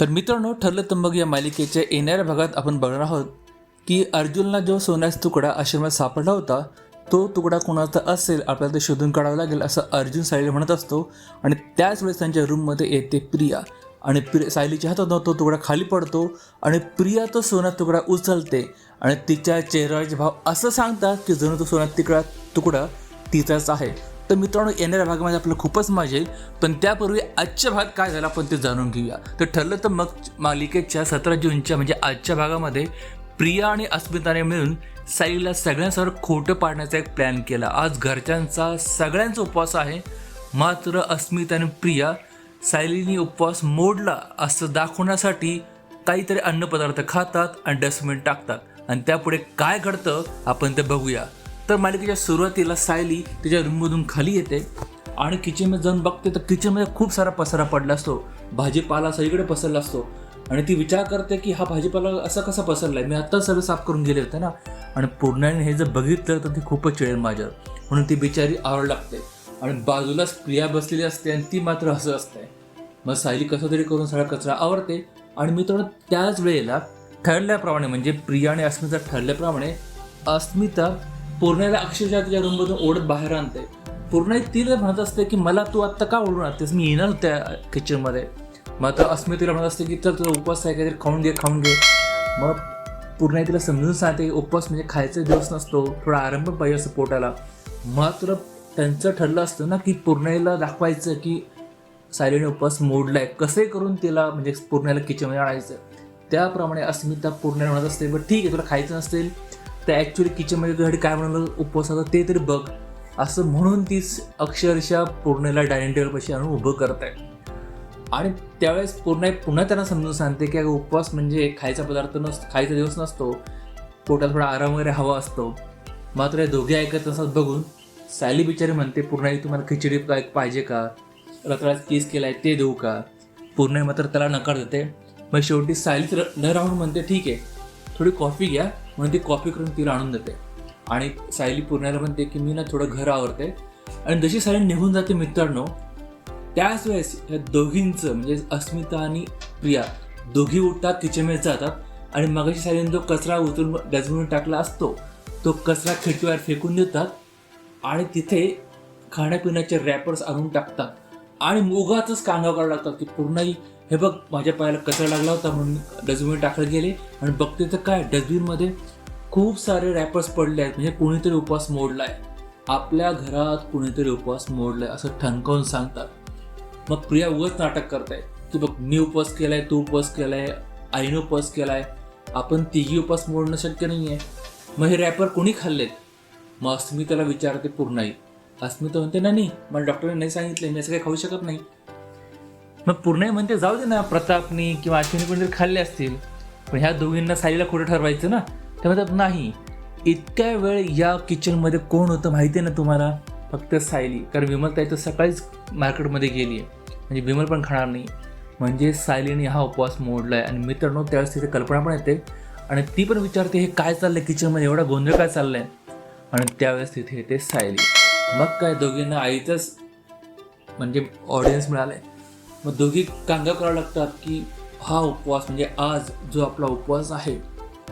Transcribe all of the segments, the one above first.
तर मित्रांनो ठरलं तर मग या मालिकेच्या येणाऱ्या भागात आपण बघणार आहोत की अर्जुनला जो सोन्याचा तुकडा आश्रमात सापडला होता तो तुकडा कोणाचा असेल आपल्याला ते शोधून काढावा लागेल असं अर्जुन सायली म्हणत असतो. आणि त्याच वेळेस त्यांच्या रूममध्ये येते प्रिया. आणि प्रिया सायलीच्या हातात तो तुकडा खाली पडतो आणि प्रिया तो सोना तुकडा उचलते. आणि तिच्या चेहऱ्याचे भाव असं सांगतात की जणू तो सोना तिकडा तुकडा तिचाच आहे. तर मित्रांनो येणाऱ्या भागामध्ये आपलं खूपच मजा येईल. पण त्यापूर्वी आजच्या भागात काय झालं आपण ते जाणून घेऊया. तर ठरलं तर मग मालिकेच्या सतरा जूनच्या म्हणजे आजच्या भागामध्ये प्रिया आणि अस्मिताने मिळून साईला सगळ्यांसमोर खोटं पाडण्याचा एक प्लॅन केला. आज घरच्यांचा सगळ्यांचा उपवास आहे. मात्र अस्मिता आणि प्रिया सायलीनी उपवास मोडला असं दाखवण्यासाठी काहीतरी अन्नपदार्थ खातात आणि डस्टबिन टाकतात. आणि त्यापुढे काय घडतं आपण ते बघूया. तर मालिकेच्या सुरुवातीला सायली तिच्या रूममधून खाली येते आणि किचनमध्ये जाऊन बघते तर किचनमध्ये खूप सारा पसारा पडला असतो. भाजीपाला सगळीकडे पसरला असतो. आणि ती विचार करते की हा भाजीपाला असा कसा पसरला आहे मी आत्ता सगळं साफ करून गेले होते ना. आणि पूर्णाने हे जर बघितलं तर ती खूपच चिळेल माझ्यावर. म्हणून ती बिचारी आवड लागते. आणि बाजूलाच प्रिया बसलेली असते आणि ती मात्र हसत असते. मग सायली कसं तरी करून सगळा कचरा आवडते आणि मी थोडं त्याच वेळेला ठरल्याप्रमाणे म्हणजे प्रिया आणि अस्मिता ठरल्याप्रमाणे अस्मिता पूर्णेला अक्षरशः तिच्या रूममधून ओढत बाहेर आणते. पूर्ण तिला म्हणत असते की मला तू आत्ता का ओढून आणतेस? मी येणार त्या किचनमध्ये मग मात्र अस्मितेला म्हणत असते की तर तुझा उपवास आहे काहीतरी खाऊन घे खाऊन घे. मग पूर्ण तिला समजून सांगते की उपवास म्हणजे खायचा दिवस नसतो थोडा आराम पण पाहिजे असं पोटाला मग तुला त्यांचं ठरलं असतं ना की पूर्णेला दाखवायचं की सायलीने उपवास मोडलाय. कसे करून तिला म्हणजे पूर्णाला किचनमध्ये आणायचं? त्याप्रमाणे अस्मिता पूर्ण म्हणत असते बरं ठीक आहे तुला खायचं नसेल तर ॲक्च्युली किचनमध्ये तुझ्यासाठी काय म्हणलं होता ते तरी बघ. असं म्हणून ती अक्षरशः पूर्णेला डायनिंग टेबलपाशी आणून उभं करत आहे आणि त्यावेळेस पूर्ण पुन्हा त्यांना समजून सांगते की अगं उपवास म्हणजे खायचा पदार्थ नसतो खायचा दिवस नसतो. पोटात थोडा आराम वगैरे हवा असतो. मात्र हे दोघे ऐकत असतात बघून सायली बिचारी म्हणते पूर्णाई तुम्हाला खिचडी काय पाहिजे का? रताळाचा केस केला आहे ते देऊ का? पूर्णाई मात्र त्याला नकार देते. मग शेवटी सायली तर न राहून म्हणते ठीक आहे थोडी कॉफी घ्या. म्हणून ती कॉपी करून तिला आणून देते. आणि सायली पूर्णाला म्हणते की मी ना थोडं घर आवरते. आणि जशी सायली निघून जाते मित्रांनो त्याच वेळेस या दोघींचं म्हणजे अस्मिता आणि प्रिया दोघी उठतात किचनमध्ये जातात. आणि मगाशी सायलीने जो कचरा उचलून डस्टबिन टाकला असतो तो कचरा खिडकीवर फेकून देतात. आणि तिथे खाण्यापिण्याचे रॅपर्स आणून टाकतात. आणि उगाच कांगाव करावं लागतात की पूर्णही हे बघ माझ्या पायाला कचरा लागला होता म्हणून डस्टबिन टाकत गेले. आणि बघते तर काय डस्टबिनमध्ये खूप सारे रॅपर्स पडले आहेत. म्हणजे कोणीतरी उपवास मोडला आहे आपल्या घरात कुणीतरी उपवास मोडला आहे असं ठणकावून सांगतात. मग प्रिया उगाच नाटक करताय. की बघ मी उपवास केलाय तू उपवास केलाय आईने उपवास केलाय. आपण तिघी उपवास मोडणं शक्य नाही आहे मग हे रॅपर कोणी खाल्लेत? मग अस्मिताला विचारते पूर्णाई. अस्मिता म्हणते नाही नाही मला डॉक्टरने नाही सांगितले मी असं काही खाऊ शकत नाही. मग पूर्ण म्हणते जाऊ दे ना प्रतापनी किंवा अश्विनी कोणीतरी खाल्ले असतील पण ह्या दोघींना साईला खोटं ठरवायचं ना? ते म्हणतात नाही इतक्या वेळ या किचनमध्ये कोण होतं माहिती आहे ना तुम्हाला? फक्त सायली. कारण विमल ताई तर सकाळीच मार्केटमध्ये गेली आहे म्हणजे विमल पण खाणार नाही. म्हणजे सायलीने हा उपवास मोडला आहे आणि मित्रांनो त्यावेळेस तिथे कल्पना पण येते. आणि ती पण विचारते हे काय चाललंय किचनमध्ये एवढा गोंधळ काय चाललाय? आणि त्यावेळेस तिथे येते सायली. मग काय दोघींना आईचंच म्हणजे ऑडियन्स मिळालंय. मग दोघी कांगा करावं लागतात की हा उपवास म्हणजे आज जो आपला उपवास आहे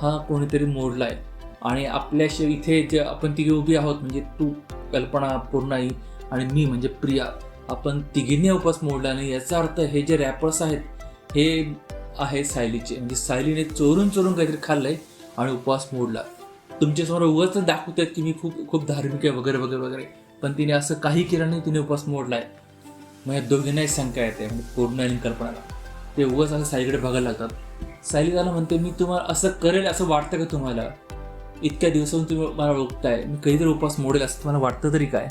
हा कोणीतरी मोडला आहे आणि आपल्याशी इथे जे आपण तिघे उभी आहोत म्हणजे तू कल्पना पूर्णाई आणि मी म्हणजे प्रिया आपण तिघींनी उपवास मोडला नाही. याचा अर्थ हे जे रॅपर्स आहेत हे आहे सायलीचे. म्हणजे सायलीने चोरून चोरून काहीतरी खाल्लं आहे आणि उपवास मोडला. तुमच्यासमोर उगाच दाखवतात की मी खूप खूप धार्मिक आहे वगैरे वगैरे वगैरे. पण तिने असं काही केलं नाही तिने उपवास मोडला आहे मग या दोघींनाही शंका येते म्हणजे पूर्ण आणि कल्पनाला ते उगाच असं सायलीकडे बघायला लागतात. सायली त्याला म्हणते मी तुम्हाला असं करेल असं वाटतं का तुम्हाला? इतक्या दिवसाहून तुम्ही मला ओळखताय. मी कधीतरी उपवास मोडेल असं तुम्हाला वाटतं तरी काय?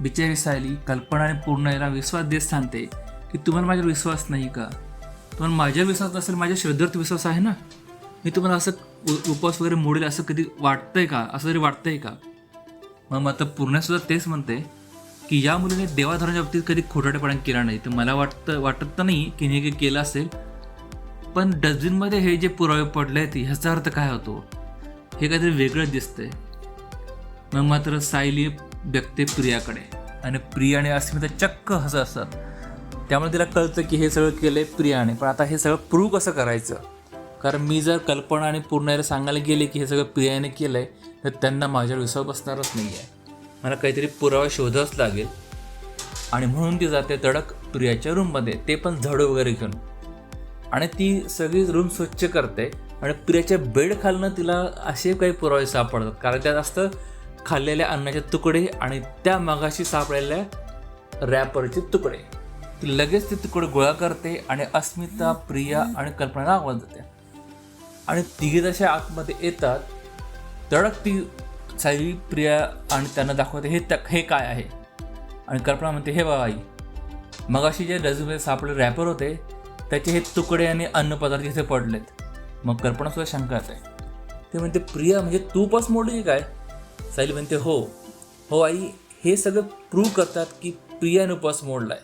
बिचारी सायली कल्पना आणि पूर्ण याला विश्वास देत सांगते की तुम्हाला माझ्यावर विश्वास नाही का? तुम्हाला माझ्यावर विश्वास नसेल माझ्या श्रद्धेवर विश्वास आहे ना? मी तुम्हाला असं उपवास वगैरे मोडेल असं कधी वाटतंय का? असं तरी वाटतंय का? मग मात्र पूर्णसुद्धा तेच म्हणते की या मुलीने देवाधर्माच्या बाबतीत कधी खोटाटेपणा केला नाही. तर मला वाटतं वाटत तर नाही की हे काही केलं असेल. पण डस्टबिनमध्ये हे जे पुरावे पडले आहेत ह्याचा अर्थ काय होतो? हे काहीतरी वेगळं दिसतंय. मग मात्र सायली व्यक्ते प्रियाकडे. आणि प्रिया आणि अस्मिता चक्क हसत असतात. त्यामुळे तिला कळतं की हे सगळं केलं आहे प्रियाने. पण आता हे सगळं प्रूव्ह कसं करायचं? कारण मी जर कल्पना आणि पूर्णाला सांगायला गेले की हे सगळं प्रियाने केलं आहे तर त्यांना माझ्यावर विश्वास बसणारच नाही आहे मला काहीतरी पुरावा शोधावाच लागेल. आणि म्हणून ती जाते तडक प्रियाच्या रूममध्ये ते पण झाडू वगैरे घेऊन. आणि ती सगळी रूम स्वच्छ करते. आणि प्रियाच्या बेड खालनं तिला असे काही पुरावे सापडतात. कारण त्यात असतं खाल्लेल्या अन्नाचे तुकडे आणि त्या मगाशी सापडलेल्या रॅपरचे तुकडे. ती लगेच ते तुकडे गोळा करते आणि अस्मिता प्रिया आणि कल्पनाला आवाज देते. आणि तिघे जशा आतमध्ये येतात तडक ती साई प्रिया आणि त्यांना दाखवते हे त्या- हे काय आहे? आणि कल्पना म्हणते हे बाबा आई मगाशी जे डझनमध्ये सापडले रॅपर होते त्याचे हे तुकडे आणि अन्नपदार्थ इथे पडलेत. मग कल्पना सुद्धा शंका आहे. ते म्हणते प्रिया म्हणजे तूपच मोडली काय? सायली म्हणते हो. हो आई हे सगळं प्रूव्ह करतात की प्रियाने उपास मोडलाय.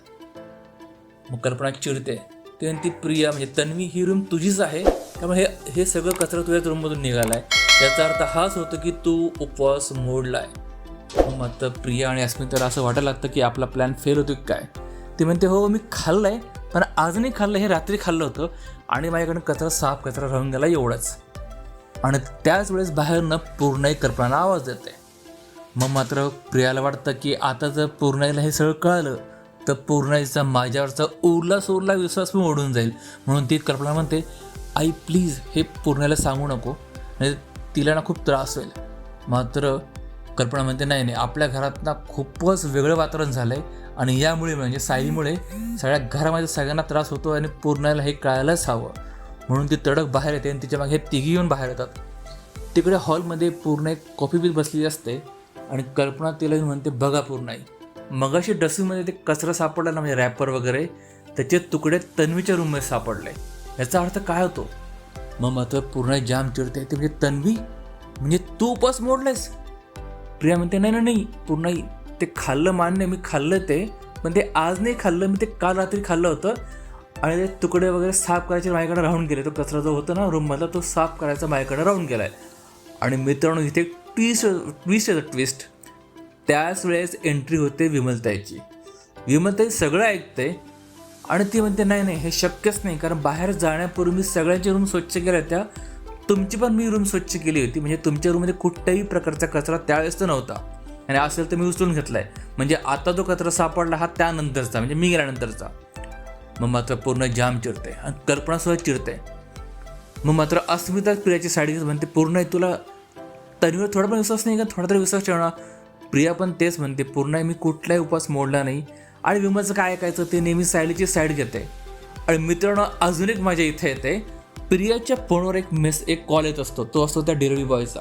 मग कल्पना चिडते. ते म्हणते प्रिया म्हणजे तन्वी ही रूम तुझीच आहे. त्यामुळे हे हे सगळं कचरा तुझ्याच रूममधून निघालाय. याचा अर्थ हाच होतो की तू उपवास मोडलाय. मग मात्र प्रिया आणि अस्मिताला असं वाटायला लागतं की आपला प्लॅन फेल होतो की काय? ते म्हणते हो मी खाल्लंय पण आज नाही खाल्लं हे रात्री खाल्लं होतं आणि माझ्याकडनं कचरा साफ कचरा राहून गेला एवढंच. आणि त्याच वेळेस बाहेरनं पूर्णाई कल्पना आवाज देते. मग मात्र प्रियाला वाटतं की आता जर पूर्णाईला हे सगळं कळालं तर पूर्णाईचा माझ्यावरचा उरला सोरला विश्वास पण ओढून जाईल. म्हणून ती कल्पना म्हणते आई प्लीज हे पूर्णाला सांगू नको. म्हणजे तिला ना खूप त्रास होईल. मात्र कल्पना म्हणते नाही नाही आपल्या घरात ना खूपच वेगळं वातावरण झालं आहे आणि यामुळे म्हणजे साईमुळे सगळ्या घरामध्ये सगळ्यांना त्रास होतो आणि पूर्णाला हे कळायलाच हवं. म्हणून ती तडक बाहेर येते आणि तिच्यामागे हे तिघी येऊन बाहेर येतात. तिकडे हॉलमध्ये पूर्ण एक कॉफी पीत बसलेली असते आणि कल्पना तिला म्हणते बघा पूर्णाई मगाशी डस्टबिनमध्ये ते कचरा सापडला ना म्हणजे रॅपर वगैरे त्याचे तुकडे तन्वीच्या रूममध्ये सापडले. याचा अर्थ काय होतो? मग मात्र पूर्ण जाम चिडते. ते म्हणजे तन्वी म्हणजे तू उपास मोडलेस प्रिया म्हणते नाही ना नाही पूर्ण ते खाल्लं मान्य मी खाल्लं ते पण ते आज नाही खाल्लं मी ते काल रात्री खाल्लं होतं आणि ते तुकडे वगैरे साफ करायचे माझ्याकडे राहून गेले. तो कचरा जो होता ना रूममधला तो साफ करायचा माझ्याकडे राहून गेला आहे आणि मित्रांनो इथे एक ट्विस्ट ट्विस्ट येतं ट्विस्ट त्याच वेळेस एंट्री होते विमलताईची. विमलताई सगळं ऐकते आणि ती म्हणते नाही नाही हे शक्यच नाही कारण बाहेर जाण्यापूर्वी मी सगळ्यांच्या रूम स्वच्छ केल्या त्या तुमची पण मी रूम स्वच्छ केली होती. म्हणजे तुमच्या रूममध्ये कुठल्याही प्रकारचा कचरा त्यावेळेस तर नव्हता. आणि असेल तर मी उचलून घेतलाय. म्हणजे आता जो कचरा सापडला हा त्यानंतरचा म्हणजे मी गेल्यानंतरचा. मग मात्र पूर्ण जाम चिरते आणि कल्पना चिरते मग मात्र अस्मिताच प्रियाची साडी म्हणते पूर्ण आहे तुला तरीवर थोडा पण विश्वास नाही का? थोडा तरी विश्वास ठेवणार प्रिया पण तेच म्हणते पूर्ण मी कुठलाही उपास मोडला नाही. आणि विमलचं काय ऐकायचं? ते नेहमी सायलीची साईड घेते. आणि मित्रांनो अजून एक माझ्या इथे येते. प्रियाच्या फोनवर एक मेस एक कॉल येत असतो. तो असतो त्या डिलिव्हरी बॉयचा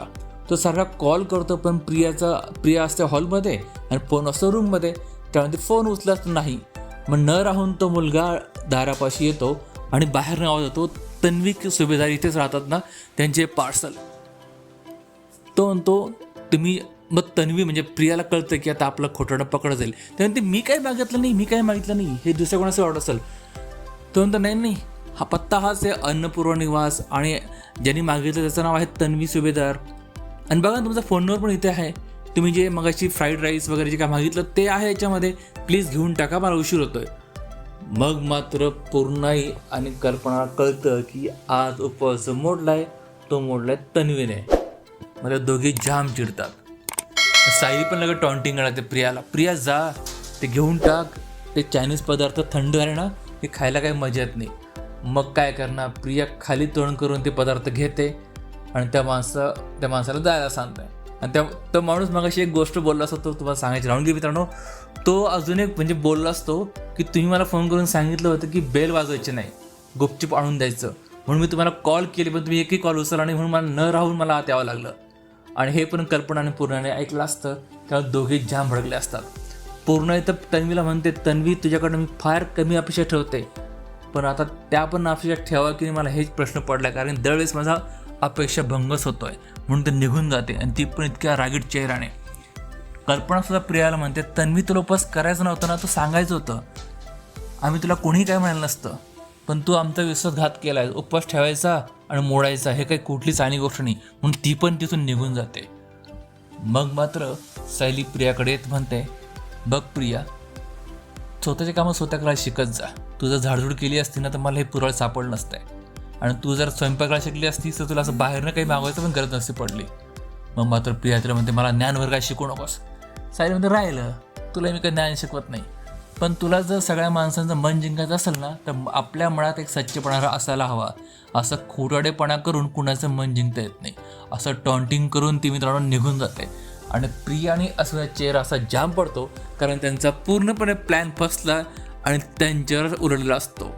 तो सारखा कॉल करतो पण प्रियाचा प्रिया असते हॉलमध्ये आणि फोन असतो रूममध्ये त्यामध्ये फोन उचलत नाही. मग न राहून तो मुलगा दारापाशी येतो आणि बाहेर आवाज येतो तन्वी सुभेदार इथेच राहतात ना त्यांचे पार्सल तो म्हणतो तुम्ही मग तन्वी म्हणजे प्रियाला कळतं की आता आपलं खोटाडं पकडत जाईल. ते मी काय मागितलं नाही? मी काय मागितलं नाही? हे दुसऱ्या कोणाचं ऑर्डर असेल? तो म्हणतो नाही नाही. हा पत्ता हाच आहे अन्नपूर्व निवास आणि ज्यांनी मागितलं त्याचं नाव आहे तन्वी सुभेदार. आणि बघा तुमचा फोन नंबर पण इथे आहे. तुम्ही जे मगाशी फ्राईड राईस वगैरे जे काय मागितलं ते आहे याच्यामध्ये. प्लीज घेऊन टाका मला उशीर होतोय. मग मात्र पूर्णाई आणि कल्पना कळतं की आज उपवास मोडलाय तो मोडलाय तन्वीने. म्हणजे मला दोघे जाम चिडतात. सायली पण लगेच टॉन्टिंग करते प्रियाला. प्रिया जा ते घेऊन टाक. ते चायनीज पदार्थ थंड आहे ना हे खायला काही मजा येत नाही. मग काय करणार? प्रिया खाली तोंड करून ते पदार्थ घेते आणि त्या माणसा त्या माणसाला जायला सांगताय आणि त्या तो माणूस मगाशी एक गोष्ट बोलला असतो तो तुम्हाला सांगायची राहून घे मित्रांनो. तो अजून एक म्हणजे बोलला असतो की तुम्ही मला फोन करून सांगितलं होतं की बेल वाजवायची नाही. गुपचूप आणून द्यायचं. म्हणून मी तुम्हाला कॉल केले पण तुम्ही एकही कॉल उचलला नाही म्हणून मला न राहून मला आत यावं लागलं. आणि हे पण कल्पना आणि पूर्णाने ऐकलं असतं. तेव्हा दोघे जाम भडकले असतात. पूर्ण तर तन्वीला म्हणते तन्वी तुझ्याकडनं मी फार कमी अपेक्षा ठेवते. पण आता त्या पण अपेक्षा ठेवा की मला हेच प्रश्न पडला. कारण दरवेळेस माझा अपेक्षा भंगच आहे म्हणून ते निघून जाते आणि ती पण इतक्या रागीट चेहऱ्याने. कल्पनासुद्धा प्रियाला म्हणते तन्वी तुला उपवास करायचं नव्हतं ना तू सांगायचं होतं. आम्ही तुला कोणीही काय म्हणालं नसतं. पण तू आमचा विश्वासघात केला आहे उपवास ठेवायचा? आणि मोडायचा हे काही कुठली चांगली गोष्ट नाही. म्हणून ती पण तिथून निघून जाते. मग मात्र सायली प्रियाकडे येत म्हणते बघ प्रिया स्वतःची कामं स्वतः करायला शिकत जा. तू जर झाडझूड केली असती ना तर मला हे पुरळ सापडलं नसतंय. आणि तू जर स्वयंपाकाला शिकली असतीस तर तुला असं बाहेरनं काही मागवायचं पण गरज नसती पडली. मग मात्र प्रिया तिला म्हणते मला ज्ञान काय शिकू नकोस. सायली म्हणते राहिलं. तुला मी काही ज्ञान शिकवत नाही. पण तुला जर सगळ्या माणसांचं मन जिंकायचं असेल ना तर आपल्या मनात एक सच्चेपणा असायला हवा. असं खोटाडेपणा करून कुणाचं मन जिंकता येत नाही. असं टॉन्टिंग करून ती मित्रांनो निघून जाते. आणि प्रिया आणि असं चेहरा असा जाम पडतो कारण त्यांचा पूर्णपणे प्लॅन फसला आणि त्यांच्यावर उरलेला असतो.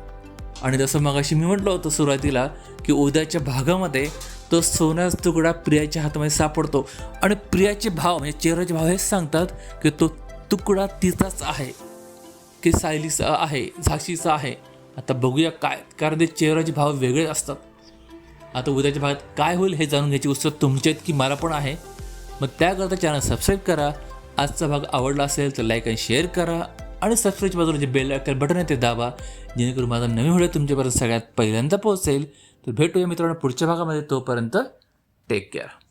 आणि जसं मगाशी मी म्हटलं होतं सुरुवातीला की उद्याच्या भागामध्ये तो सोन्याचा तुकडा प्रियाच्या हातामध्ये सापडतो. आणि प्रियाचे भाव म्हणजे चेहऱ्याचे भाव हेच सांगतात की तो तुकडा तिचाच आहे. की सायलीचं आहे झाशीचं आहे. आता बघूया काय कारण ते चेहऱ्याचे भाव वेगळे असतात. आता उद्याच्या भागात काय होईल हे जाणून घ्यायची उत्सव तुमच्या की मला पण आहे. मग त्याकरता चॅनल सबस्क्राईब करा. आजचा भाग आवडला असेल तर लाईक आणि शेअर करा. आणि सबस्क्राईबच्या बाजूला जे बेल आयकॉन बटन आहे ते दाबा. जेणेकरून माझा नवीन व्हिडिओ तुमच्यापर्यंत सगळ्यात पहिल्यांदा पोहोचेल. तर भेटूया मित्रांनो पुढच्या भागामध्ये. तोपर्यंत टेक केअर